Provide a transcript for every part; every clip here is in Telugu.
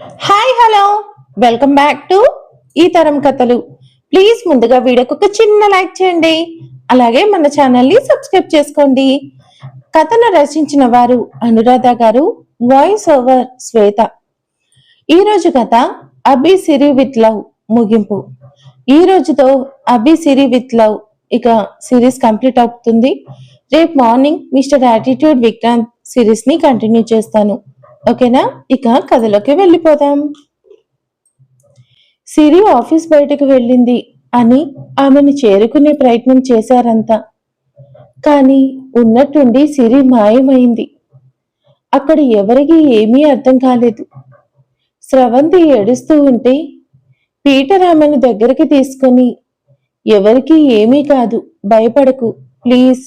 Hi hello. Welcome back to ఈ తరం కథలు. ప్లీజ్ ముందుగా వీడియోకి ఒక చిన్న లైక్ చేయండి. అలాగే మన ఛానల్ని సబ్స్క్రైబ్ చేసుకోండి. కథను రచించిన వారు అనురాధ గారు వాయిస్ ఓవర్ శ్వేత. ఈరోజు కథ అభి సిరి విత్ లవ్ ముగింపు. ఈ రోజుతో అభి సిరి విత్ లవ్ ఇక సిరీస్ కంప్లీట్ అవుతుంది. రేపు మార్నింగ్ మిస్టర్ యాటిట్యూడ్ విక్రాంత్ సిరీస్ని కంటిన్యూ చేస్తాను. ఓకేనా? ఇక కథలోకి వెళ్ళిపోదాం. సిరి ఆఫీస్ బయటకు వెళ్ళింది అని ఆమెను చేరుకునే ప్రయత్నం చేశారంతా. కానీ ఉన్నట్టుండి సిరి మాయమైంది. అక్కడ ఎవరికి ఏమీ అర్థం కాలేదు. స్రవంతి ఏడుస్తూ ఉంటే పీటర్ ఆమెను దగ్గరికి తీసుకొని ఎవరికి ఏమీ కాదు భయపడకు ప్లీజ్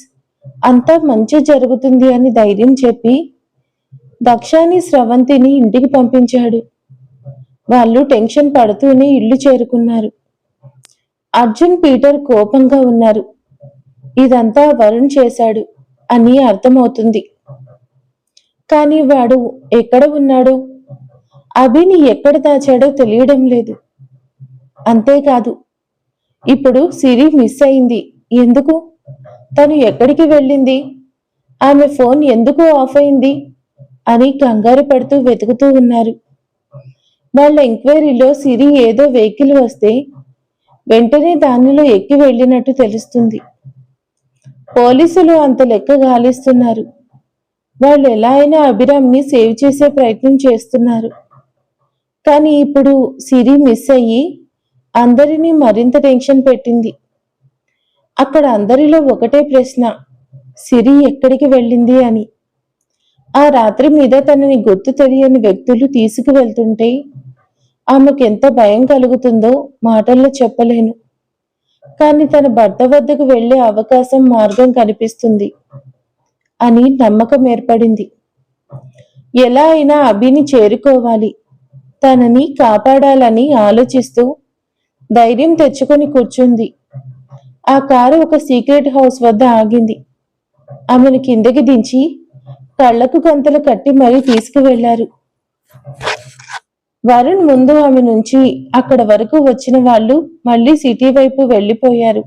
అంతా మంచి జరుగుతుంది అని ధైర్యం చెప్పి దక్షాని స్రవంతిని ఇంటికి పంపించాడు. వాళ్ళు టెన్షన్ పడుతూనే ఇల్లు చేరుకున్నారు. అర్జున్ పీటర్ కోపంగా ఉన్నారు. ఇదంతా వరుణ్ చేశాడు అని అర్థమవుతుంది. కానీ వాడు ఎక్కడ ఉన్నాడు? అభిని ఎక్కడ దాచాడో తెలియడం లేదు. అంతేకాదు ఇప్పుడు సిరి మిస్ అయింది. ఎందుకు? తను ఎక్కడికి వెళ్ళింది? ఆమె ఫోన్ ఎందుకు ఆఫ్ అయింది? అని కంగారు పడుతూ వెతుకుతూ ఉన్నారు. వాళ్ళ ఎంక్వైరీలో సిరి ఏదో వెహికల్ వస్తే వెంటనే దానిలో ఎక్కి వెళ్ళినట్టు తెలుస్తుంది. పోలీసులు అంత లెక్క గాలిస్తున్నారు. వాళ్ళు ఎలా అయినా అభిరామ్ని సేవ్ చేసే ప్రయత్నం చేస్తున్నారు. కానీ ఇప్పుడు సిరి మిస్ అయ్యి అందరినీ మరింత టెన్షన్ పెట్టింది. అక్కడ అందరిలో ఒకటే ప్రశ్న సిరి ఎక్కడికి వెళ్ళింది అని. ఆ రాత్రి మీద తనని గుర్తు తెలియని వ్యక్తులు తీసుకువెళ్తుంటే ఆమెకు ఎంత భయం కలుగుతుందో మాటల్లో చెప్పలేను. కానీ తన భర్త వద్దకు వెళ్ళే అవకాశం మార్గం కనిపిస్తుంది అని నమ్మకం ఏర్పడింది. ఎలా అయినా అభిని చేరుకోవాలి. తనని కాపాడాలని ఆలోచిస్తూ ధైర్యం తెచ్చుకొని కూర్చుంది. ఆ కారు ఒక సీక్రెట్ హౌస్ వద్ద ఆగింది. ఆమెను కిందకి దించి కళ్ళకు గంతలు కట్టి మరీ తీసుకువెళ్ళారు వరుణ్ ముందు ఆమె నుంచి అక్కడ వరకు వచ్చిన వాళ్ళు మళ్ళీ సిటీ వైపు వెళ్ళిపోయారు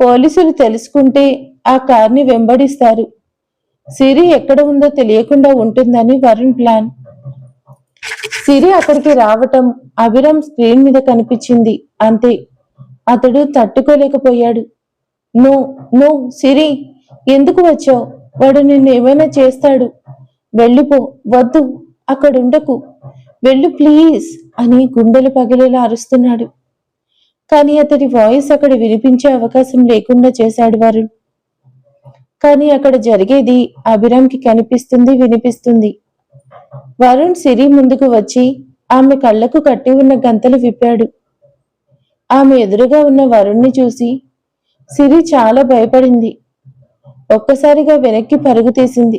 పోలీసులు తెలుసుకుంటే ఆ కార్ని వెంబడిస్తారు. సిరి ఎక్కడ ఉందో తెలియకుండా ఉంటుందని వరుణ్ ప్లాన్. సిరి అక్కడికి రావటం అభిరామ్ స్క్రీన్ మీద కనిపించింది. అంతే. అతడు తట్టుకోలేకపోయాడు. నో నో సిరి ఎందుకు వచ్చావు? వాడు నిన్ను ఏమైనా చేస్తాడు? వెళ్ళిపో. వద్దు. అక్కడ ఉండకు వెళ్ళు ప్లీజ్ అని గుండెలు పగిలేలా అరుస్తున్నాడు. కానీ అతడి వాయిస్ అక్కడ వినిపించే అవకాశం లేకుండా చేశాడు వరుణ్ కానీ అక్కడ జరిగేది అభిరామ్కి కనిపిస్తుంది వినిపిస్తుంది. వరుణ్ సిరి ముందుకు వచ్చి ఆమె కళ్ళకు కట్టి ఉన్న గంతలు విప్పాడు. ఆమె ఎదురుగా ఉన్న వరుణ్ణి చూసి సిరి చాలా భయపడింది. ఒక్కసారిగా వెనక్కి పరుగు తీసింది.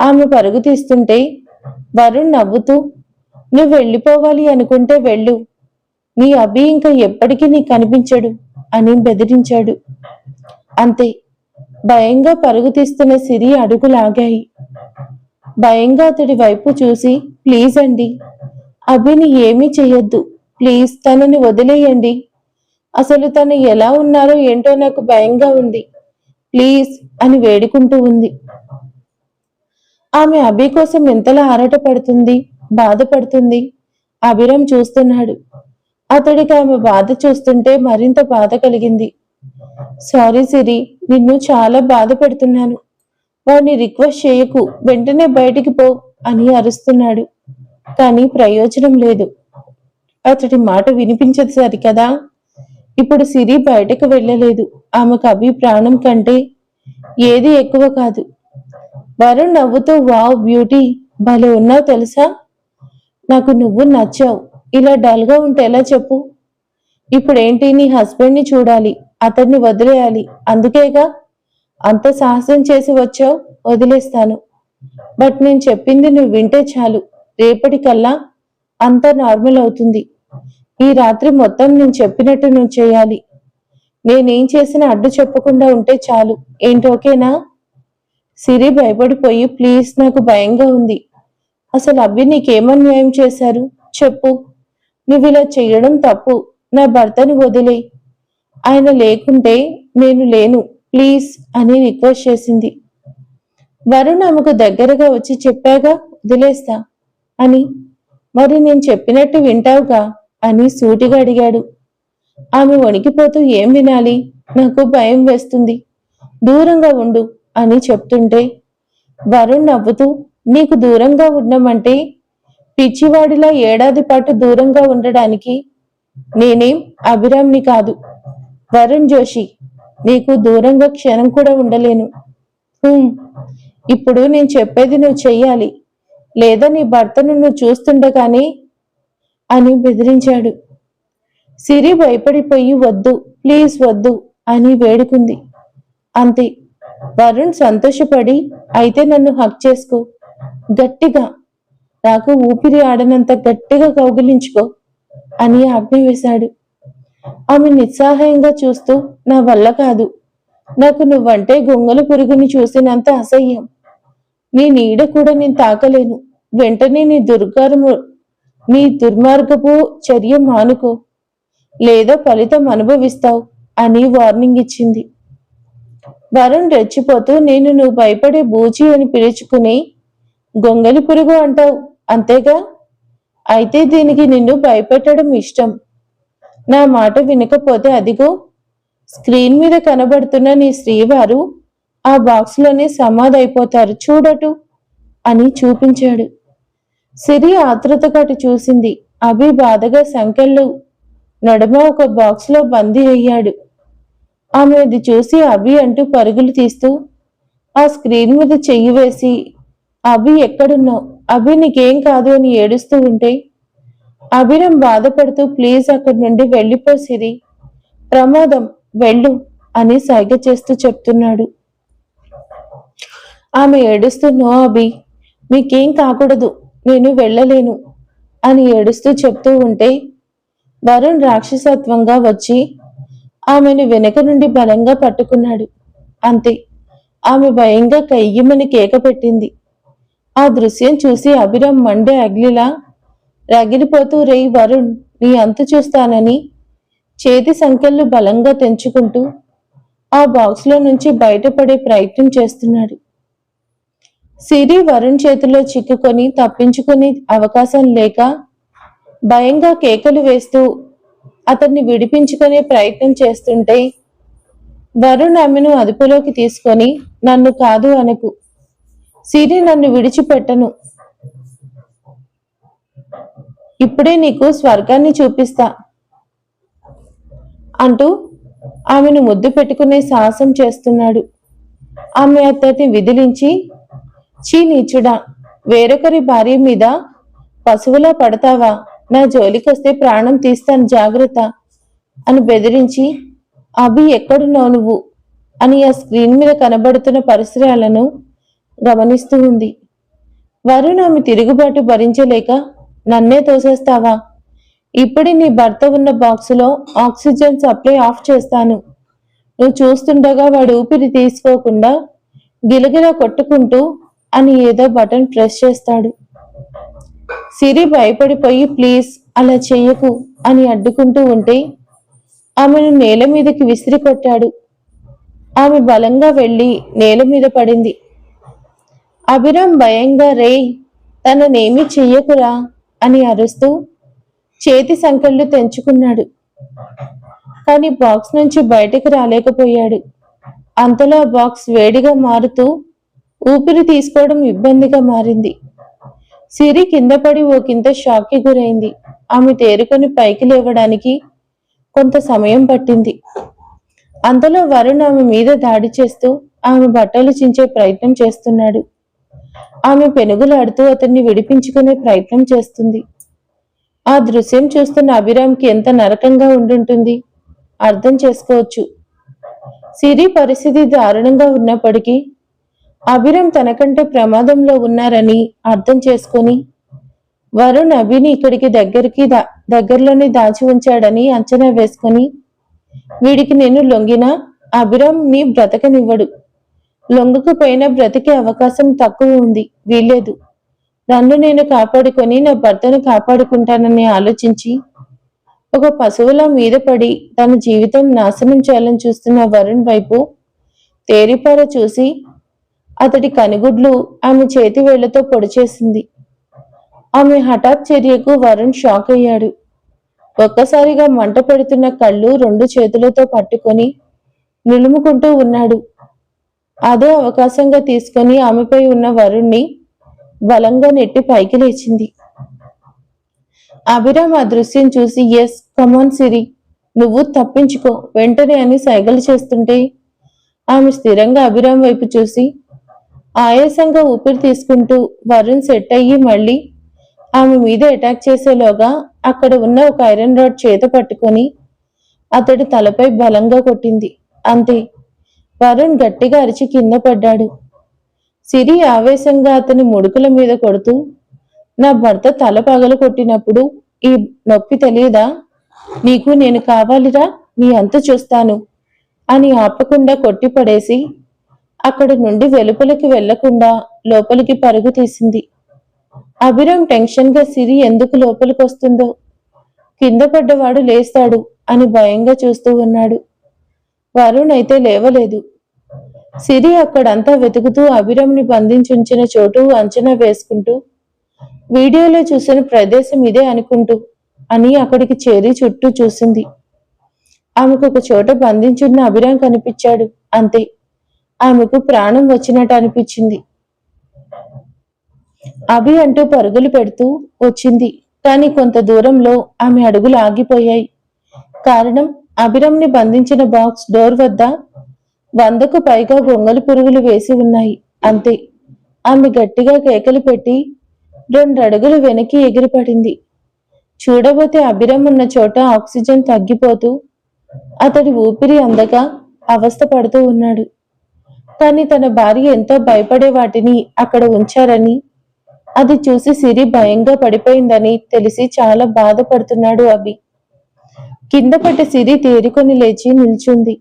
ఆమె పరుగు తీస్తుంటే వరుణ్ నవ్వుతూ నువ్వు వెళ్ళిపోవాలి అనుకుంటే వెళ్ళు. నీ అభి ఇంకా ఎప్పటికీ నీ కనిపించడు అని బెదిరించాడు. అంతే భయంగా పరుగు తీస్తున్న సిరి అడుగులాగాయి. భయంగా అతడి వైపు చూసి ప్లీజ్ అండి అభిని ఏమీ చేయొద్దు ప్లీజ్ తనని వదిలేయండి. అసలు తను ఎలా ఉన్నారో ఏంటో నాకు భయంగా ఉంది. ప్లీజ్ అని వేడుకుంటూ ఉంది. ఆమె అభి కోసం ఎంతలా ఆరాటపడుతుంది బాధపడుతుంది అభిరామ్ చూస్తున్నాడు. అతడికి ఆమె బాధ చూస్తుంటే మరింత బాధ కలిగింది. సారీ సిరి నిన్ను చాలా బాధ పెడుతున్నాను. వాడిని రిక్వెస్ట్ చేయకు వెంటనే బయటికి పో అని అరుస్తున్నాడు. కానీ ప్రయోజనం లేదు. అతడి మాట వినిపించదు సరికదా? ఇప్పుడు సిరి బయటకు వెళ్ళలేదు. ఆమెకు అభి ప్రాణం కంటే ఏది ఎక్కువ కాదు. వరుణ్ నవ్వుతూ వావ్ బ్యూటీ భలే ఉన్నావు తెలుసా? నాకు నువ్వు నచ్చావు. ఇలా డల్గా ఉంటే ఎలా చెప్పు? ఇప్పుడేంటి నీ హస్బెండ్ని చూడాలి అతన్ని వదిలేయాలి అందుకేగా? అంత సాహసం చేసి వచ్చావు వదిలేస్తాను. బట్ నేను చెప్పింది నువ్వు వింటే చాలు. రేపటికల్లా అంతా నార్మల్ అవుతుంది. ఈ రాత్రి మొత్తం నేను చెప్పినట్టు నువ్వు చేయాలి. నేనేం చేసినా అడ్డు చెప్పకుండా ఉంటే చాలు. ఏంటి ఓకేనా? సిరి భయపడిపోయి ప్లీజ్ నాకు భయంగా ఉంది. అసలు అబ్బి నీకేమన్యాయం చేశారు? చెప్పు. నువ్వు ఇలా చేయడం తప్పు. నా భర్తని వదిలే ఆయన లేకుంటే నేను లేను. ప్లీజ్ అని రిక్వెస్ట్ చేసింది. వరుణ్ ఆమెకు దగ్గరగా వచ్చి చెప్పాగా? వదిలేస్తా. అని? మరి నేను చెప్పినట్టు వింటావుగా? అని సూటిగా అడిగాడు. ఆమె వణికిపోతూ ఏం వినాలి? నాకు భయం వేస్తుంది. దూరంగా ఉండు అని చెప్తుంటే వరుణ్ నవ్వుతూ నీకు దూరంగా ఉండమంటే పిచ్చివాడిలా ఏడాది పాటు దూరంగా ఉండడానికి నేనేం అభిరామ్ని కాదు. వరుణ్ జోషి నీకు దూరంగా క్షణం కూడా ఉండలేను. ఇప్పుడు నేను చెప్పేది నువ్వు చెయ్యాలి. లేదా నీ భర్తను నువ్వు చూస్తుండగానే అని బెదిరించాడు. సిరి భయపడిపోయి వద్దు ప్లీజ్ వద్దు అని వేడుకుంది. అంతే. వరుణ్ సంతోషపడి అయితే నన్ను హక్ చేసుకో. గట్టిగా. నాకు ఊపిరి ఆడనంత గట్టిగా కౌగిలించుకో అని ఆజ్ఞ వేశాడు. ఆమె నిస్సహాయంగా చూస్తూ నా వల్ల కాదు. నాకు నువ్వంటే గొంగల పురుగుని చూసినంత అసహ్యం. నీ నీడ కూడా నేను తాకలేను. వెంటనే నీ దుర్గారము నీ దుర్మార్గపు చర్య మానుకో లేదా ఫలితం అనుభవిస్తావు అని వార్నింగ్ ఇచ్చింది. వరుణ్ రెచ్చిపోతూ నేను నువ్వు భయపడే బూచి అని పిలుచుకుని గొంగలి పురుగు అంటావు అంతేగా? అయితే దీనికి నిన్ను భయపెట్టడం ఇష్టం. నా మాట వినకపోతే అదిగో స్క్రీన్ మీద కనబడుతున్న నీ శ్రీవారు ఆ బాక్స్లోనే సమాధైపోతారు చూడటు అని చూపించాడు. సిరి ఆతృతగా అటు చూసింది. అభి బాధగా సంకెళ్ళు నడుమ ఒక బాక్స్లో బందీ అయ్యాడు. ఆమె అది చూసి అభి అంటూ పరుగులు తీస్తూ ఆ స్క్రీన్ మీద చెయ్యి వేసి అభి ఎక్కడున్నావు? అభి నీకేం కాదు అని ఏడుస్తూ ఉంటే అభిరం బాధపడుతూ ప్లీజ్ అక్కడి నుండి వెళ్ళిపో సిరి. ప్రమాదం వెళ్ళు అని సైగ చేస్తూ చెప్తున్నాడు. ఆమె ఏడుస్తూ నో అభి మీకేం కాకూడదు నేను వెళ్ళలేను అని ఏడుస్తూ చెప్తూ ఉంటే వరుణ్ రాక్షసత్వంగా వచ్చి ఆమెను వెనక నుండి బలంగా పట్టుకున్నాడు. అంతే. ఆమె భయంగా కయ్యమని కేక పెట్టింది. ఆ దృశ్యం చూసి అభిరామ్ మండే అగ్లిలా రగిలిపోతూ రేయ్ వరుణ్ నీ అంతు చూస్తానని చేతి సంఖ్యలు బలంగా తెంచుకుంటూ ఆ బాక్స్లో నుంచి బయటపడే ప్రయత్నం చేస్తున్నాడు. సిరి వరుణ్ చేతిలో చిక్కుకొని తప్పించుకునే అవకాశం లేక భయంగా కేకలు వేస్తూ అతన్ని విడిపించుకునే ప్రయత్నం చేస్తుంటే వరుణ్ ఆమెను అదుపులోకి తీసుకొని నన్ను కాదు అనకు. సిరి నన్ను విడిచిపెట్టను. ఇప్పుడే నీకు స్వర్గాన్ని చూపిస్తా అంటూ ఆమెను ముద్దు పెట్టుకునే సాహసం చేస్తున్నాడు. ఆమె అతడిని విదిలించి చీ నీచుడా వేరొకరి భార్య మీద పశువులా పడతావా? నా జోలికొస్తే ప్రాణం తీస్తాను జాగ్రత్త అని బెదిరించి అభి ఎక్కడున్నావు నువ్వు? అని ఆ స్క్రీన్ మీద కనబడుతున్న పరిసరాలను గమనిస్తూ ఉంది. వరుణ్ ఆమె తిరుగుబాటు భరించలేక నన్నే తోసేస్తావా? ఇప్పుడే నీ భర్త ఉన్న బాక్సులో ఆక్సిజన్ సప్లై ఆఫ్ చేస్తాను. నువ్వు చూస్తుండగా వాడు ఊపిరి తీసుకోకుండా గిలగిలా కొట్టుకుంటూ అని ఏదో బటన్ ప్రెస్ చేస్తాడు. సిరి భయపడిపోయి ప్లీజ్ అలా చెయ్యకు అని అడ్డుకుంటూ ఉంటే ఆమెను నేల మీదకి విసిరి కొట్టాడు. ఆమె బలంగా వెళ్ళి నేల మీద పడింది. అభిరామ్ భయంగా రే తననేమీ చెయ్యకురా అని అరుస్తూ చేతి సంకెళ్ళు తెంచుకున్నాడు. కానీ బాక్స్ నుంచి బయటకు రాలేకపోయాడు. అంతలో బాక్స్ వేడిగా మారుతూ ఊపిరి తీసుకోవడం ఇబ్బందిగా మారింది. సిరి కింద పడి ఓ కింద షాక్కి గురైంది. ఆమె తేరుకొని పైకి లేవడానికి కొంత సమయం పట్టింది. అంతలో వరుణ్ ఆమె మీద దాడి చేస్తూ ఆమె బట్టలు చించే ప్రయత్నం చేస్తున్నాడు. ఆమె పెనుగులాడుతూ అతన్ని విడిపించుకునే ప్రయత్నం చేస్తుంది. ఆ దృశ్యం చూస్తున్న అభిరామ్కి ఎంత నరకంగా ఉండుంటుంది అర్థం చేసుకోవచ్చు. సిరి పరిస్థితి దారుణంగా ఉన్నప్పటికీ అభిరం తనకంటే ప్రమాదంలో ఉన్నారని అర్థం చేసుకొని వరుణ్ అభిని ఇక్కడికి దగ్గరికి దా- దగ్గరలోనే దాచి ఉంచాడని అంచనా వేసుకొని వీడికి నేను లొంగినా అభిరామ్ నీ బ్రతకనివ్వడు. లొంగకపోయినా బ్రతికే అవకాశం తక్కువ ఉంది వీల్లేదు. నన్ను నేను కాపాడుకొని నా భర్తను కాపాడుకుంటానని ఆలోచించి ఒక పశువుల మీద పడి తన జీవితం నాశనం చేయాలని చూస్తున్న వరుణ్ వైపు తేరిపార చూసి అతడి కనుగుడ్లు ఆమె చేతి వేళ్ళతో పొడిచేసింది. ఆమె హఠాత్ చర్యకు వరుణ్ షాక్ అయ్యాడు. ఒక్కసారిగా మంట పెడుతున్న కళ్ళు రెండు చేతులతో పట్టుకొని నిలుముకుంటూ ఉన్నాడు. అదే అవకాశంగా తీసుకొని ఆమెపై ఉన్న వరుణ్ణి బలంగా నెట్టి పైకి లేచింది. అభిరామ్ ఆ దృశ్యం చూసి ఎస్ కమాన్ సిరి నువ్వు తప్పించుకో వెంటనే అని సైగలు చేస్తుంటే ఆమె స్థిరంగా అభిరామ్ వైపు చూసి ఆయాసంగా ఊపిరి తీసుకుంటూ వరుణ్ సెట్ అయ్యి మళ్ళీ ఆమె మీద అటాక్ చేసేలోగా అక్కడ ఉన్న ఒక ఐరన్ రాడ్ చేత పట్టుకొని అతడి తలపై బలంగా కొట్టింది. అంతే. వరుణ్ గట్టిగా అరిచి కింద పడ్డాడు. సిరి ఆవేశంగా అతని ముడుకుల మీద కొడుతూ నా భర్త తల పగలు కొట్టినప్పుడు ఈ నొప్పి తెలియదా? నీకు నేను కావాలిరా? నీ అంత చూస్తాను అని ఆపకుండా కొట్టి పడేసి అక్కడి నుండి వెలుపలికి వెళ్ళకుండా లోపలికి పరుగు తీసింది. అభిరామ్ టెన్షన్గా సిరి ఎందుకు లోపలికి వస్తుందో. కింద పడ్డవాడు లేస్తాడు అని భయంగా చూస్తూ ఉన్నాడు. వరుణ్ అయితే లేవలేదు. సిరి అక్కడంతా వెతుకుతూ అభిరామ్ని బంధించుంచిన చోటు అంచనా వేసుకుంటూ వీడియోలో చూసిన ప్రదేశం ఇదే అనుకుంటూ అని అక్కడికి చేరి చుట్టూ చూసింది. ఆమెకు ఒక చోట బంధించున్న అభిరామ్ కనిపించాడు. అంతే. ఆమెకు ప్రాణం వచ్చినట్టు అనిపించింది. అభి అంటూ పరుగులు పెడుతూ వచ్చింది. కానీ కొంత దూరంలో ఆమె అడుగులు ఆగిపోయాయి. కారణం అభిరంని బంధించిన బాక్స్ డోర్ వద్ద వందకు పైగా గొంగలి పురుగులు వేసి ఉన్నాయి. అంతే. ఆమె గట్టిగా కేకలు పెట్టి రెండు అడుగులు వెనక్కి ఎగిరిపడింది. చూడబోతే అభిరం ఉన్న చోట ఆక్సిజన్ తగ్గిపోతూ అతడి ఊపిరి అందక అవస్థ పడుతూ ఉన్నాడు. కానీ తన భార్య ఎంతో భయపడే వాటిని అక్కడ ఉంచారని అది చూసి సిరి భయంగా పడిపోయిందని తెలిసి చాలా బాధపడుతున్నాడు అభి. కింద పట్టి సిరి తేరుకొని లేచి నిల్చుంది.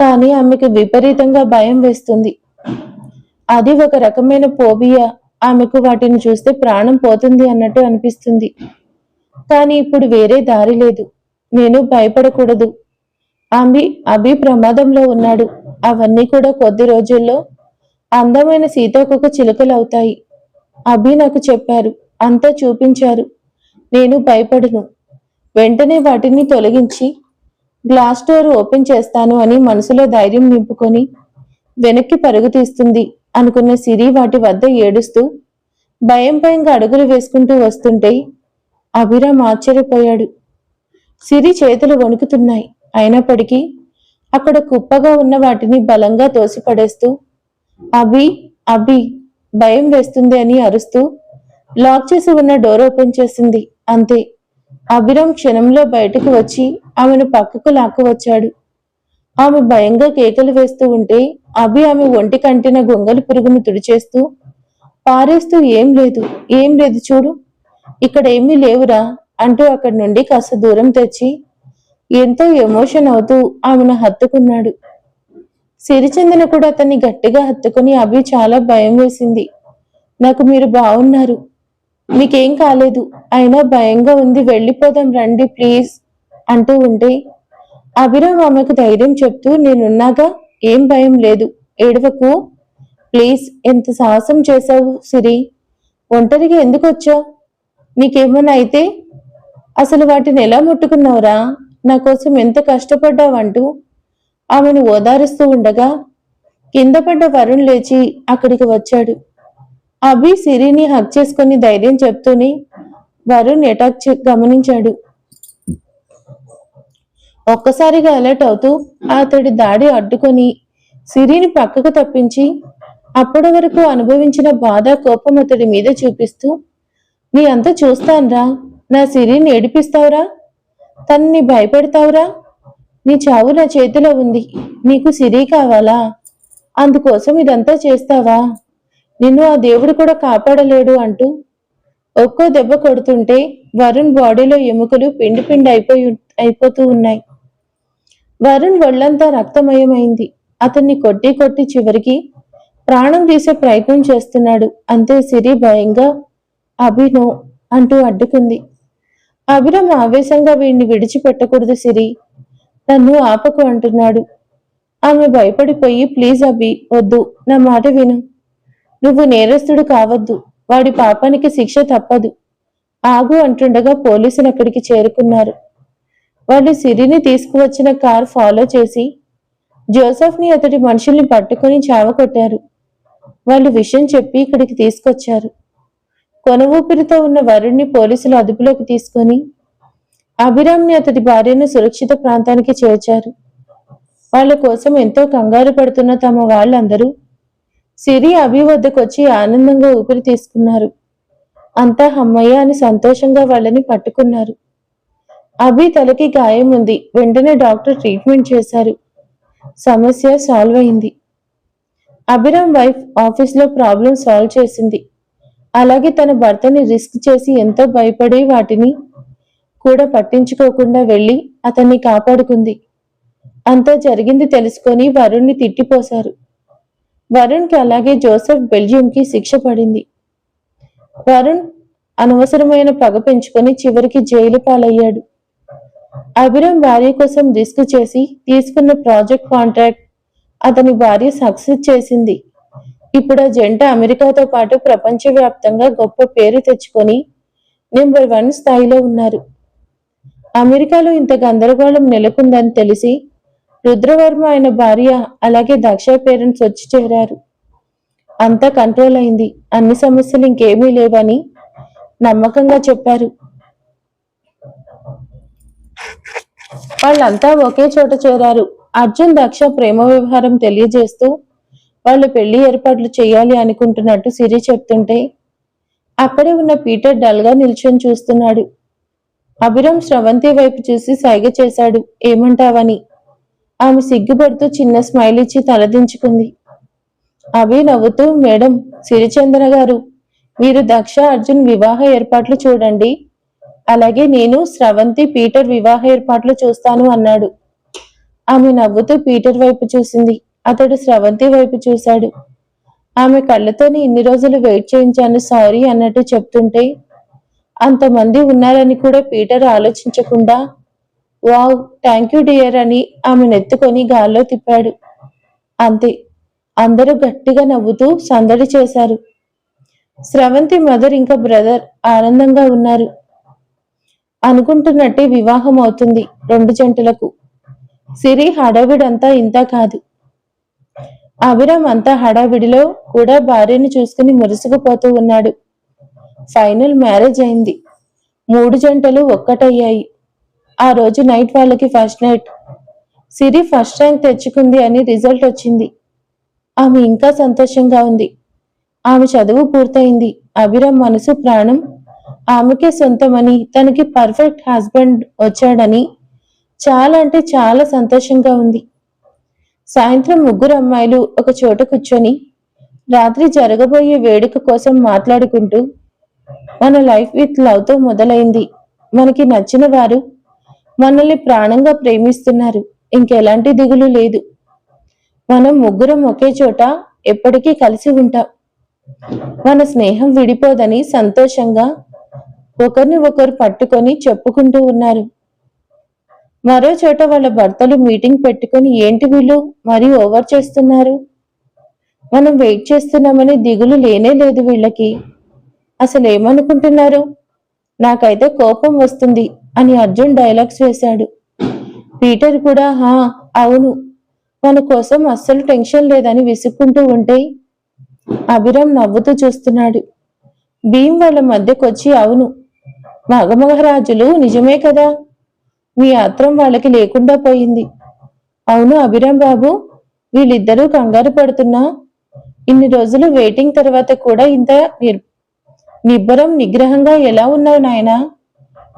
కానీ ఆమెకు విపరీతంగా భయం వేస్తుంది. అది ఒక రకమైన పోబియా ఆమెకు వాటిని చూస్తే ప్రాణం పోతుంది అన్నట్టు అనిపిస్తుంది. కానీ ఇప్పుడు వేరే దారి లేదు. నేను భయపడకూడదు. ఆమె అభి ప్రమాదంలో ఉన్నాడు. అవన్నీ కూడా కొద్ది రోజుల్లో అందమైన సీతాకొక చిలుకలవుతాయి అభి నాకు చెప్పారు. అంతా చూపించారు. నేను భయపడను. వెంటనే వాటిని తొలగించి గ్లాస్ డోర్ ఓపెన్ చేస్తాను అని మనసులో ధైర్యం నింపుకొని వెనక్కి పరుగు తీస్తుంది అనుకున్న సిరి వాటి వద్ద ఏడుస్తూ భయం భయంగా అడుగులు వేసుకుంటూ వస్తుంటే అభిరామ్ ఆశ్చర్యపోయాడు. సిరి చేతులు వణుకుతున్నాయి. అయినప్పటికీ అక్కడ కుప్పగా ఉన్న వాటిని బలంగా తోసిపడేస్తూ అభి అభి భయం వేస్తుంది అని అరుస్తూ లాక్ చేసి ఉన్న డోర్ ఓపెన్ చేసింది. అంతే. అభిరామ్ క్షణంలో బయటకు వచ్చి ఆమెను పక్కకు లాక్కు వచ్చాడు. ఆమె భయంగా కేకలు వేస్తూ ఉంటే అభి ఆమె ఒంటి కంటిన గొంగలి పురుగును తుడిచేస్తూ పారేస్తూ ఏం లేదు ఏం లేదు చూడు ఇక్కడ ఏమీ లేవురా అంటూ అక్కడి నుండి కాస్త దూరం తెచ్చి ఎంతో ఎమోషన్ అవుతూ ఆమెను హత్తుకున్నాడు. సిరిచందన కూడా అతన్ని గట్టిగా హత్తుకుని అభి చాలా భయం వేసింది. నాకు మీరు బాగున్నారు మీకేం కాలేదు. అయినా భయంగా ఉంది. వెళ్ళిపోదాం రండి ప్లీజ్ అంటూ ఉంటే అభిరామ్ ఆమెకు ధైర్యం చెప్తూ నేనున్నాగా? ఏం భయం లేదు. ఏడవకు. ప్లీజ్ ఎంత సాహసం చేశావు సిరి. ఒంటరిగా ఎందుకు వచ్చావు? నీకేమైనా అయితే అసలు వాటిని ఎలా ముట్టుకున్నావురా? నా కోసం ఎంత కష్టపడ్డావంటూ ఆమెను ఓదారుస్తూ ఉండగా కింద పడ్డ వరుణ్ లేచి అక్కడికి వచ్చాడు. అభి సిరిని హక్ చేసుకుని ధైర్యం చెప్తూనే వరుణ్ అటాక్ గమనించాడు. ఒక్కసారిగా అలర్ట్ అవుతూ అతడి దాడి అడ్డుకొని సిరిని పక్కకు తప్పించి అప్పటి వరకు అనుభవించిన బాధ కోపం అతడి మీద చూపిస్తూ నీ అంతా చూస్తాన్రా? నా సిరిని ఏడిపిస్తావురా? తనని భయపెడతావురా? నీ చావు నా చేతిలో ఉంది. నీకు సిరి కావాలా? అందుకోసం ఇదంతా చేస్తావా? నిన్ను ఆ దేవుడు కూడా కాపాడలేడు అంటూ ఒక్కో దెబ్బ కొడుతుంటే వరుణ్ బాడీలో ఎముకలు పిండి పిండి అయిపోయి అయిపోతూ ఉన్నాయి. వరుణ్ ఒళ్ళంతా రక్తమయమైంది. అతన్ని కొట్టి కొట్టి చివరికి ప్రాణం తీసే ప్రయత్నం చేస్తున్నాడు. అంతే సిరి భయంగా అభినో అంటూ అడ్డుకుంది. అభిరామ్ ఆవేశంగా వీడిని విడిచిపెట్టకూడదు సిరి. నన్ను ఆపకు అంటున్నాడు. ఆమె భయపడిపోయి ప్లీజ్ అభి వద్దు. నా మాట విను. నువ్వు నేరస్తుడు కావద్దు. వాడి పాపానికి శిక్ష తప్పదు. ఆగు అంటుండగా పోలీసులు అక్కడికి చేరుకున్నారు. వాళ్ళు సిరిని తీసుకువచ్చిన కార్ ఫాలో చేసి జోసఫ్ని అతడి మనుషుల్ని పట్టుకొని చావకొట్టారు వాళ్ళు విషయం చెప్పి ఇక్కడికి తీసుకొచ్చారు. కొన ఊపిరితో ఉన్న వరుణ్ణి పోలీసులు అదుపులోకి తీసుకొని అభిరామ్ని అతడి భార్యను సురక్షిత ప్రాంతానికి చేర్చారు. వాళ్ళ కోసం ఎంతో కంగారు పడుతున్న తమ వాళ్ళందరూ సిరి అభి వద్దకొచ్చి ఆనందంగా ఊపిరి తీసుకున్నారు. అంతా హమ్మయ్య అని సంతోషంగా వాళ్ళని పట్టుకున్నారు. అభి తలకి గాయం ఉంది. వెంటనే డాక్టర్ ట్రీట్మెంట్ చేశారు. సమస్య సాల్వ్ అయింది. అభిరామ్ వైఫ్ ఆఫీస్లో ప్రాబ్లం సాల్వ్ చేసింది. అలాగే తన భర్తని రిస్క్ చేసి ఎంతో భయపడి వాటిని కూడా పట్టించుకోకుండా వెళ్ళి అతన్ని కాపాడుకుంది. అంతా జరిగింది తెలుసుకొని వరుణ్ణి తిట్టిపోశారు. వరుణ్కి అలాగే జోసెఫ్ బెల్జియంకి శిక్ష పడింది. వరుణ్ అనవసరమైన పగ పెంచుకొని చివరికి జైలు పాలయ్యాడు. అభిరామ్ భార్య కోసం రిస్క్ చేసి తీసుకున్న ప్రాజెక్ట్ కాంట్రాక్ట్ అతని భార్య సక్సెస్ చేసింది. ఇప్పుడు ఆ జంట అమెరికాతో పాటు ప్రపంచవ్యాప్తంగా గొప్ప పేరు తెచ్చుకొని నెంబర్ వన్ స్థాయిలో ఉన్నారు. అమెరికాలో ఇంత గందరగోళం నెలకొందని తెలిసి రుద్రవర్మ ఆయన భార్య అలాగే దక్ష పేరెంట్స్ వచ్చి చేరారు. అంతా కంట్రోల్ అయింది. అన్ని సమస్యలు ఇంకేమీ లేవని నమ్మకంగా చెప్పారు. వాళ్ళంతా ఒకే చోట చేరారు. అర్జున్ దక్ష ప్రేమ వ్యవహారం తెలియజేస్తూ వాళ్ళు పెళ్ళి ఏర్పాట్లు చేయాలి అనుకుంటున్నట్టు సిరి చెప్తుంటే అక్కడే ఉన్న పీటర్ డల్గా నిల్చొని చూస్తున్నాడు. అభిరామ్ స్రవంతి వైపు చూసి సైగ చేశాడు. ఏమంటావని? ఆమె సిగ్గుపడుతూ చిన్న స్మైల్ ఇచ్చి తలదించుకుంది. అభి నవ్వుతూ మేడం సిరిచందన గారు మీరు దక్ష అర్జున్ వివాహ ఏర్పాట్లు చూడండి. అలాగే నేను స్రవంతి పీటర్ వివాహ ఏర్పాట్లు చూస్తాను అన్నాడు. ఆమె నవ్వుతూ పీటర్ వైపు చూసింది. అతడు స్రవంతి వైపు చూశాడు. ఆమె కళ్ళతోని ఇన్ని రోజులు వెయిట్ చేయించాను సారీ అన్నట్టు చెప్తుంటే అంతమంది ఉన్నారని కూడా పీటర్ ఆలోచించకుండా వావ్ థ్యాంక్ యూ డియర్ అని ఆమె నెత్తుకొని గాల్లో తిప్పాడు. అంతే అందరూ గట్టిగా నవ్వుతూ సందడి చేశారు. స్రవంతి మదర్ ఇంకా బ్రదర్ ఆనందంగా ఉన్నారు. అనుకుంటున్నట్టే వివాహం అవుతుంది రెండు జంటలకు. సిరి హడావిడంతా ఇంత కాదు. అభిరామ్ అంతా హడావిడిలో కూడా భార్యను చూసుకుని మురుసుకుపోతూ ఉన్నాడు. ఫైనల్ మ్యారేజ్ అయింది. మూడు జంటలు ఒక్కటయ్యాయి. ఆ రోజు నైట్ వాళ్ళకి first night. Siri first rank తెచ్చుకుంది అని రిజల్ట్ వచ్చింది. ఆమె ఇంకా సంతోషంగా ఉంది. ఆమె చదువు పూర్తయింది. అభిరామ్ మనసు ప్రాణం. ఆమెకే సొంతమని తనకి పర్ఫెక్ట్ హస్బెండ్ వచ్చాడని చాలా అంటే చాలా సంతోషంగా ఉంది. సాయంత్రం ముగ్గురు అమ్మాయిలు ఒక చోట కూర్చొని రాత్రి జరగబోయే వేడుక కోసం మాట్లాడుకుంటూ మన లైఫ్ విత్ లవ్తో మొదలైంది. మనకి నచ్చిన వారు మనల్ని ప్రాణంగా ప్రేమిస్తున్నారు. ఇంకెలాంటి దిగులు లేదు. మనం ముగ్గురం ఒకే చోట ఎప్పటికీ కలిసి ఉంటాం. మన స్నేహం విడిపోదని సంతోషంగా ఒకరిని ఒకరు పట్టుకొని చెప్పుకుంటూ ఉన్నారు. మరో చోట వాళ్ళ భర్తలు మీటింగ్ పెట్టుకొని ఏంటి వీళ్ళు? మరీ ఓవర్ చేస్తున్నారు. మనం వెయిట్ చేస్తున్నామని దిగులు లేనే లేదు వీళ్ళకి. అసలు ఏమనుకుంటున్నారు? నాకైతే కోపం వస్తుంది అని అర్జున్ డైలాగ్స్ వేశాడు. పీటర్ కూడా హా అవును. మన కోసం అస్సలు టెన్షన్ లేదని విసుక్కుంటూ ఉంటే అభిరామ్ నవ్వుతూ చూస్తున్నాడు. భీమ్ వాళ్ళ మధ్యకొచ్చి అవును. మగమగరాజులు నిజమే కదా? మీ ఆత్రం వాళ్ళకి లేకుండా పోయింది. అవును అభిరామ్ బాబు వీళ్ళిద్దరూ కంగారు పడుతున్నా. ఇన్ని రోజులు వెయిటింగ్ తర్వాత కూడా ఇంత నిబ్బరం నిగ్రహంగా ఎలా ఉన్నావు నాయనా?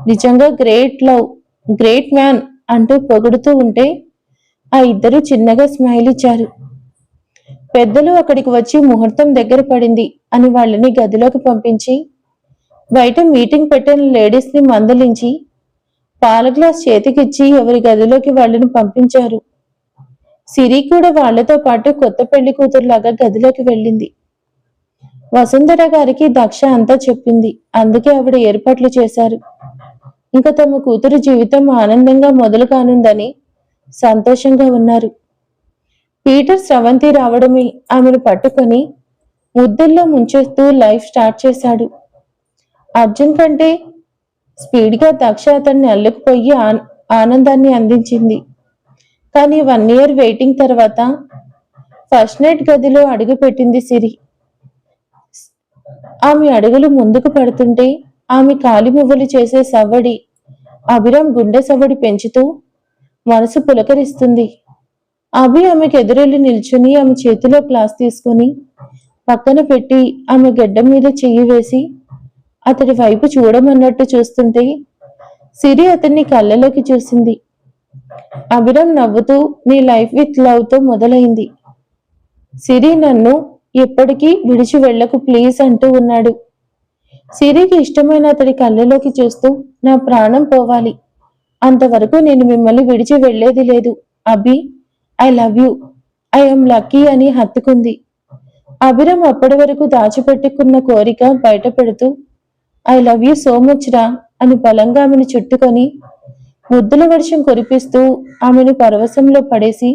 నిజంగా గ్రేట్ లవ్ గ్రేట్ మ్యాన్ అంటూ పొగుడుతూ ఉంటే ఆ ఇద్దరు చిన్నగా స్మైల్ ఇచ్చారు. పెద్దలు అక్కడికి వచ్చి ముహూర్తం దగ్గర పడింది అని వాళ్ళని గదిలోకి పంపించి బయట మీటింగ్ పెట్టిన లేడీస్ని మందలించి పాల గ్లాస్ చేతికిచ్చి ఎవరి గదిలోకి వాళ్ళని పంపించారు. సిరి కూడా వాళ్ళతో పాటు కొత్త పెళ్ళి కూతురులాగా గదిలోకి వెళ్ళింది. వసుంధర గారికి దక్ష అంతా చెప్పింది. అందుకే ఆవిడ ఏర్పాట్లు చేశారు. ఇంకా తమ కూతురు జీవితం ఆనందంగా మొదలు కానుందని సంతోషంగా ఉన్నారు. పీటర్ స్రవంతి రావడమే ఆమెను పట్టుకొని ముద్దల్లో ముంచేస్తూ లైఫ్ స్టార్ట్ చేశాడు. అర్జున్ కంటే స్పీడ్గా దక్ష అతన్ని అల్లుకుపోయి ఆనందాన్ని అందించింది. కానీ వన్ ఇయర్ వెయిటింగ్ తర్వాత ఫస్ట్ నైట్ గదిలో అడుగు పెట్టింది సిరి. ఆమె అడుగులు ముందుకు పడుతుంటే ఆమె కాలి మువ్వలు చేసే సవ్వడి అభిరామ్ గుండె సవ్వడి పెంచుతూ మనసు పులకరిస్తుంది. అభి ఆమెకు ఎదురెళ్ళి నిల్చుని ఆమె చేతిలో క్లాస్ తీసుకుని పక్కన పెట్టి ఆమె గడ్డం మీద చెయ్యి వేసి అతడి వైపు చూడమన్నట్టు చూస్తుంటే సిరి అతన్ని కళ్ళలోకి చూసింది. అభిరామ్ నవ్వుతూ నీ లైఫ్ విత్ లవ్తో మొదలైంది. సిరి నన్ను ఎప్పటికీ విడిచి వెళ్ళకు ప్లీజ్ అంటూ ఉన్నాడు. సిరికి ఇష్టమైన అతడి కళ్ళలోకి చూస్తూ నా ప్రాణం పోవాలి. అంతవరకు నేను మిమ్మల్ని విడిచి వెళ్ళేది లేదు. Abhi I love you. I'm lucky అని హత్తుకుంది. అభిరం అప్పటి వరకు దాచిపెట్టుకున్న కోరిక బయటపెడుతూ I love you so much రా అని బలంగా ఆమెను చుట్టుకొని ముద్దుల వర్షం కురిపిస్తూ ఆమెను పరవశంలో పడేసి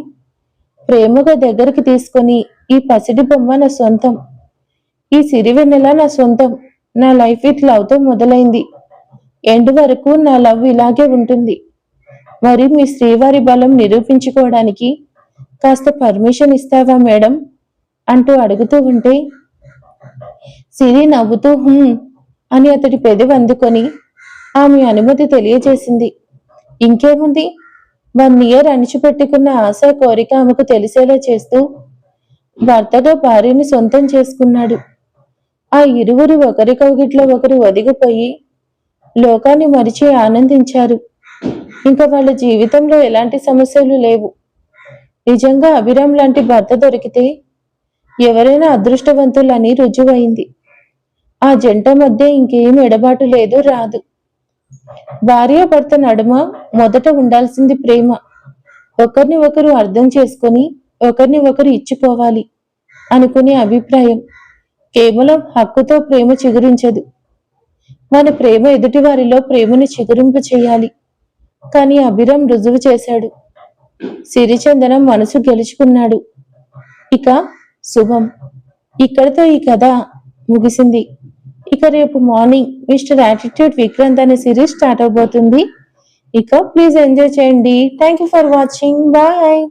ప్రేమగా దగ్గరికి తీసుకొని ఈ పసిడి బొమ్మ నా సొంతం. ఈ సిరివెన్నెల నా సొంతం. నా లైఫ్ విత్ లవ్తో మొదలైంది. ఎండ్ వరకు నా లవ్ ఇలాగే ఉంటుంది. మరి మీ శ్రీవారి బలం నిరూపించుకోవడానికి కాస్త పర్మిషన్ ఇస్తావా మేడం? అంటూ అడుగుతూ ఉంటే సిరి నవ్వుతూ అని అతడి పెదవి అందుకొని ఆమె అనుమతి తెలియజేసింది. ఇంకేముంది? వన్ ఇయర్ అణిచిపెట్టుకున్న ఆశ కోరిక ఆమెకు తెలిసేలా చేస్తూ భర్తగా భార్యని సొంతం చేసుకున్నాడు. ఆ ఇరువురు ఒకరికొకటిలో ఒకరు ఒదిగిపోయి లోకాన్ని మరిచి ఆనందించారు. ఇంకా వాళ్ళ జీవితంలో ఎలాంటి సమస్యలు లేవు. నిజంగా అభిరామ్ లాంటి భర్త దొరికితే ఎవరైనా అదృష్టవంతులని రుజువైంది. ఆ జంట మధ్య ఇంకేం ఎడబాటు లేదు రాదు. భార్య భర్త నడుమ మొదట ఉండాల్సింది ప్రేమ. ఒకరిని ఒకరు అర్థం చేసుకొని ఒకరిని ఒకరు ఇచ్చుకోవాలి అనుకునే అభిప్రాయం. కేవలం హక్కుతో ప్రేమ చిగురించదు. మన ప్రేమ ఎదుటి వారిలో ప్రేమను చిగురింపు చేయాలి. కానీ అభిరామ్ రుజువు చేశాడు. సిరిచందనం మనసు గెలుచుకున్నాడు. ఇక శుభం. ఇక్కడితో ఈ కథ ముగిసింది. ఇక రేపు మార్నింగ్ మిస్టర్ యాటిట్యూడ్ విక్రాంత్ అనే సిరీస్ స్టార్ట్ అవబోతుంది. ఇక ప్లీజ్ ఎంజాయ్ చేయండి. Thank you for watching. Bye.